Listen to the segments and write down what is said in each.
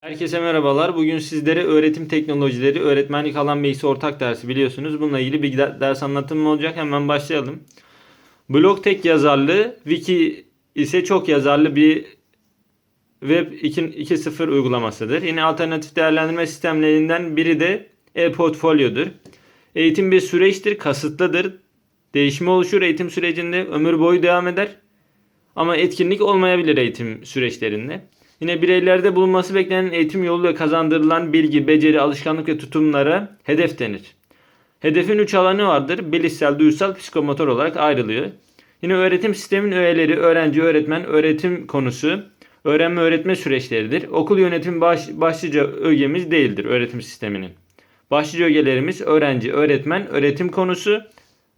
Herkese merhabalar. Bugün sizlere öğretim teknolojileri, öğretmenlik alan bilgisi ortak dersi biliyorsunuz. Bununla ilgili bir de- ders anlatımı olacak. Hemen başlayalım. Blog tek yazarlı, wiki ise çok yazarlı bir web 2.0 uygulamasıdır. Yine alternatif değerlendirme sistemlerinden biri de e-portfolyodur. Eğitim bir süreçtir, kasıtlıdır. Değişme oluşur eğitim sürecinde, ömür boyu devam eder. Ama etkinlik olmayabilir eğitim süreçlerinde. Yine bireylerde bulunması beklenen eğitim yoluyla kazandırılan bilgi, beceri, alışkanlık ve tutumlara hedef denir. Hedefin üç alanı vardır. Bilişsel, duysal, psikomotor olarak ayrılıyor. Yine öğretim sistemin öğeleri, öğrenci, öğretmen, öğretim konusu, öğrenme öğretme süreçleridir. Okul yönetimi baş, başlıca ögemiz değildir öğretim sisteminin. Başlıca ögelerimiz öğrenci, öğretmen, öğretim konusu,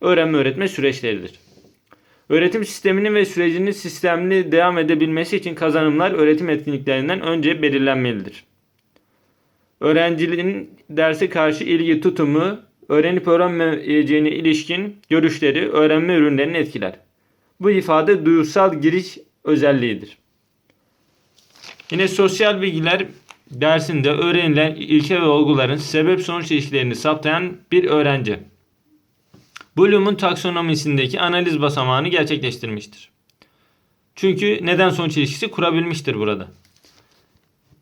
öğrenme öğretme süreçleridir. Öğretim sisteminin ve sürecinin sistemli devam edebilmesi için kazanımlar öğretim etkinliklerinden önce belirlenmelidir. Öğrencinin derse karşı ilgi tutumu, öğrenip öğrenmeyeceğine ilişkin görüşleri öğrenme ürünlerini etkiler. Bu ifade duyusal giriş özelliğidir. Yine sosyal bilgiler dersinde öğrenilen ilke ve olguların sebep sonuç ilişkilerini saptayan bir öğrenci. Bloom'un taksonomisindeki analiz basamağını gerçekleştirmiştir. Çünkü neden sonuç ilişkisi kurabilmiştir burada.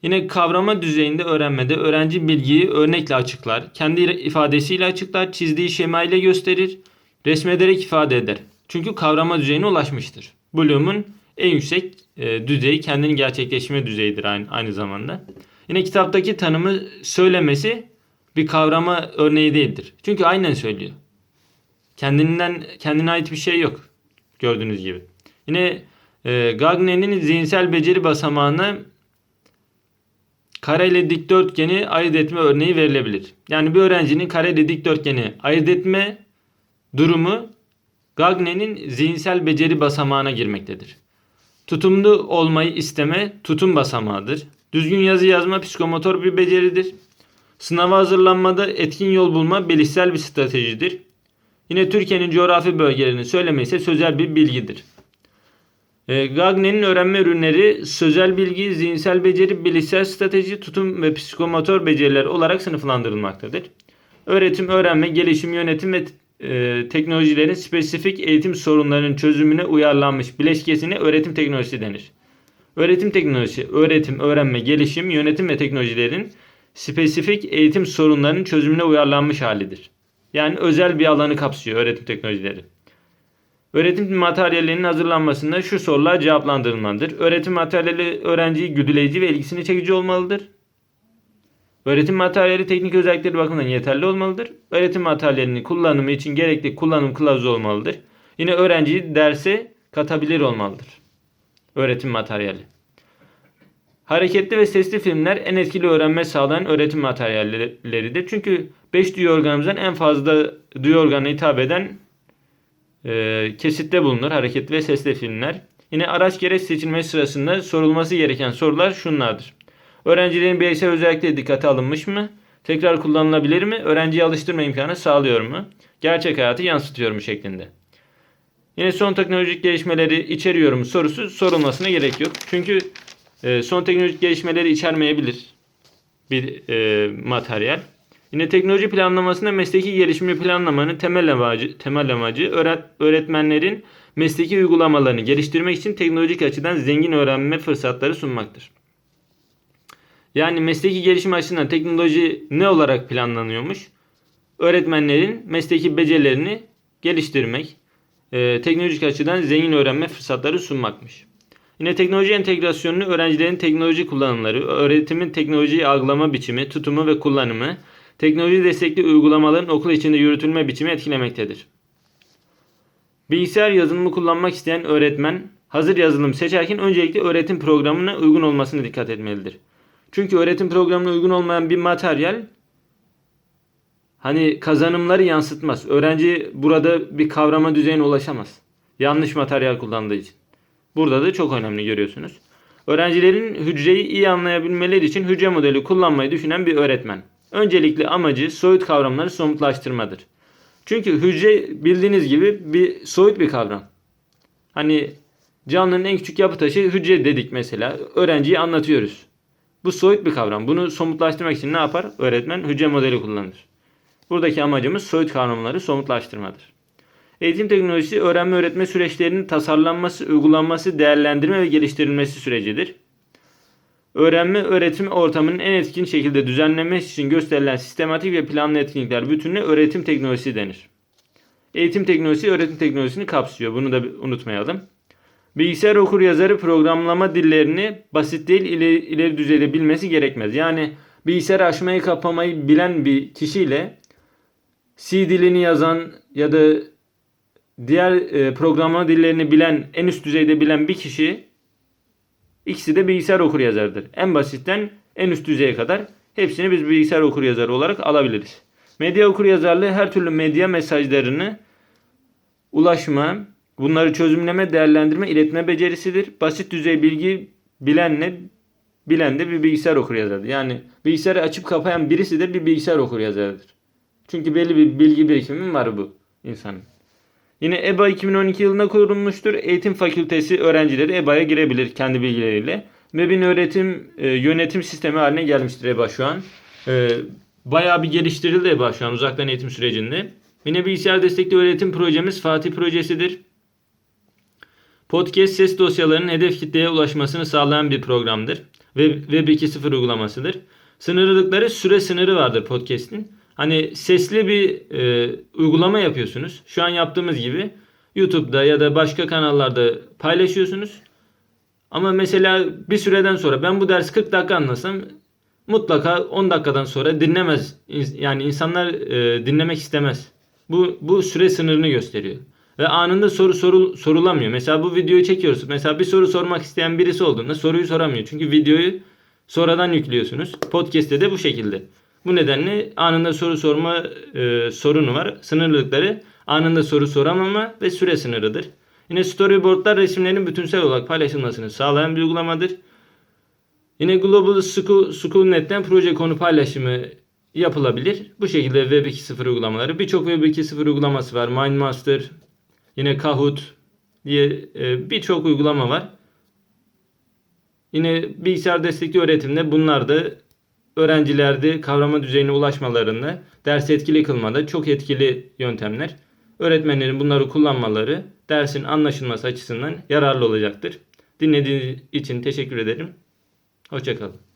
Yine kavrama düzeyinde öğrenmede öğrenci bilgiyi örnekle açıklar, kendi ifadesiyle açıklar, çizdiği şema ile gösterir, resmederek ifade eder. Çünkü kavrama düzeyine ulaşmıştır. Bloom'un en yüksek e, düzeyi kendini gerçekleşme düzeyidir aynı, aynı zamanda. Yine kitaptaki tanımı söylemesi bir kavrama örneği değildir. Çünkü aynen söylüyor. Kendinden kendine ait bir şey yok. Gördüğünüz gibi. Yine e, Gagne'nin zihinsel beceri basamağına kare ile dikdörtgeni ayırt etme örneği verilebilir. Yani bir öğrencinin kare ile dikdörtgeni ayırt etme durumu Gagne'nin zihinsel beceri basamağına girmektedir. Tutumlu olmayı isteme tutum basamağıdır. Düzgün yazı yazma psikomotor bir beceridir. Sınava hazırlanmada etkin yol bulma bilişsel bir stratejidir. Yine Türkiye'nin coğrafi bölgelerini söyleme ise sözel bir bilgidir. E, Gagne'nin öğrenme ürünleri sözel bilgi, zihinsel beceri, bilişsel strateji, tutum ve psikomotor beceriler olarak sınıflandırılmaktadır. Öğretim, öğrenme, gelişim, yönetim ve e, teknolojilerin spesifik eğitim sorunlarının çözümüne uyarlanmış bileşkesine öğretim teknolojisi denir. Öğretim teknolojisi, öğretim, öğrenme, gelişim, yönetim ve teknolojilerin spesifik eğitim sorunlarının çözümüne uyarlanmış halidir. Yani özel bir alanı kapsıyor öğretim teknolojileri. Öğretim materyallerinin hazırlanmasında şu sorular cevaplandırılmalıdır. Öğretim materyali öğrenciyi güdüleyici ve ilgisini çekici olmalıdır. Öğretim materyali teknik özellikleri bakımından yeterli olmalıdır. Öğretim materyalinin kullanımı için gerekli kullanım kılavuzu olmalıdır. Yine öğrenciyi derse katabilir olmalıdır. Öğretim materyali. Hareketli ve sesli filmler en etkili öğrenme sağlayan öğretim materyalleridir. Çünkü 5 duyu organımızdan en fazla duyu organına hitap eden e, kesitte bulunur hareketli ve sesli filmler. Yine araç gereç seçilmesi sırasında sorulması gereken sorular şunlardır. Öğrencilerin bireysel özellikleri dikkate alınmış mı? Tekrar kullanılabilir mi? Öğrenciyi alıştırma imkanı sağlıyor mu? Gerçek hayatı yansıtıyor mu şeklinde. Yine son teknolojik gelişmeleri içeriyor mu sorusu sorulmasına gerek yok. Çünkü e, son teknolojik gelişmeleri içermeyebilir bir e, materyal. Yine teknoloji planlamasında mesleki gelişimi planlamanın temel amacı, temel amacı öğret, öğretmenlerin mesleki uygulamalarını geliştirmek için teknolojik açıdan zengin öğrenme fırsatları sunmaktır. Yani mesleki gelişim açısından teknoloji ne olarak planlanıyormuş? Öğretmenlerin mesleki becerilerini geliştirmek, e, teknolojik açıdan zengin öğrenme fırsatları sunmakmış. Yine teknoloji entegrasyonunu öğrencilerin teknoloji kullanımları, öğretimin teknolojiyi algılama biçimi, tutumu ve kullanımı, teknoloji destekli uygulamaların okul içinde yürütülme biçimi etkilemektedir. Bilgisayar yazılımı kullanmak isteyen öğretmen hazır yazılım seçerken öncelikle öğretim programına uygun olmasına dikkat etmelidir. Çünkü öğretim programına uygun olmayan bir materyal hani kazanımları yansıtmaz. Öğrenci burada bir kavrama düzeyine ulaşamaz. Yanlış materyal kullandığı için. Burada da çok önemli görüyorsunuz. Öğrencilerin hücreyi iyi anlayabilmeleri için hücre modeli kullanmayı düşünen bir öğretmen. Öncelikli amacı soyut kavramları somutlaştırmadır. Çünkü hücre bildiğiniz gibi bir soyut bir kavram. Hani canlının en küçük yapı taşı hücre dedik mesela. Öğrenciye anlatıyoruz. Bu soyut bir kavram. Bunu somutlaştırmak için ne yapar? Öğretmen hücre modeli kullanır. Buradaki amacımız soyut kavramları somutlaştırmadır. Eğitim teknolojisi öğrenme öğretme süreçlerinin tasarlanması, uygulanması, değerlendirme ve geliştirilmesi sürecidir. Öğrenme öğretim ortamının en etkin şekilde düzenlenmesi için gösterilen sistematik ve planlı etkinlikler bütününe öğretim teknolojisi denir. Eğitim teknolojisi öğretim teknolojisini kapsıyor. Bunu da unutmayalım. Bilgisayar okur yazarı programlama dillerini basit değil ileri, ileri düzeyde bilmesi gerekmez. Yani bilgisayar açmayı kapamayı bilen bir kişiyle C dilini yazan ya da diğer e, programlama dillerini bilen, en üst düzeyde bilen bir kişi ikisi de bilgisayar okur yazarıdır. En basitten en üst düzeye kadar hepsini biz bilgisayar okur yazarı olarak alabiliriz. Medya okur yazarlığı her türlü medya mesajlarını ulaşma, bunları çözümleme, değerlendirme, iletme becerisidir. Basit düzey bilgi bilenle bilen de bir bilgisayar okur yazarıdır. Yani bilgisayarı açıp kapayan birisi de bir bilgisayar okur yazarıdır. Çünkü belli bir bilgi birikimi var bu insanın. Yine EBA 2012 yılında kurulmuştur. Eğitim fakültesi öğrencileri EBA'ya girebilir kendi bilgileriyle. Ve bir öğretim e, yönetim sistemi haline gelmiştir EBA şu an. E, bayağı bir geliştirildi EBA şu an uzaktan eğitim sürecinde. Yine bilgisayar destekli öğretim projemiz Fatih projesidir. Podcast ses dosyalarının hedef kitleye ulaşmasını sağlayan bir programdır. Ve Web 2.0 uygulamasıdır. Sınırlılıkları süre sınırı vardır podcast'in. Hani sesli bir e, uygulama yapıyorsunuz. Şu an yaptığımız gibi YouTube'da ya da başka kanallarda paylaşıyorsunuz. Ama mesela bir süreden sonra ben bu dersi 40 dakika anlasam mutlaka 10 dakikadan sonra dinlemez. Yani insanlar e, dinlemek istemez. Bu bu süre sınırını gösteriyor. Ve anında soru soru sorulamıyor. Mesela bu videoyu çekiyoruz. Mesela bir soru sormak isteyen birisi olduğunda soruyu soramıyor. Çünkü videoyu sonradan yüklüyorsunuz. Podcast'te de bu şekilde. Bu nedenle anında soru sorma e, sorunu var. Sınırlılıkları anında soru soramama ve süre sınırıdır. Yine storyboardlar resimlerin bütünsel olarak paylaşılmasını sağlayan bir uygulamadır. Yine Global School, School.net'ten proje konu paylaşımı yapılabilir. Bu şekilde Web 2.0 uygulamaları. Birçok Web 2.0 uygulaması var. Mindmaster, yine Kahoot diye e, birçok uygulama var. Yine bilgisayar destekli öğretimde bunlar da öğrencilerde kavrama düzeyine ulaşmalarında, dersi etkili kılmada çok etkili yöntemler. Öğretmenlerin bunları kullanmaları dersin anlaşılması açısından yararlı olacaktır. Dinlediğiniz için teşekkür ederim. Hoşçakalın.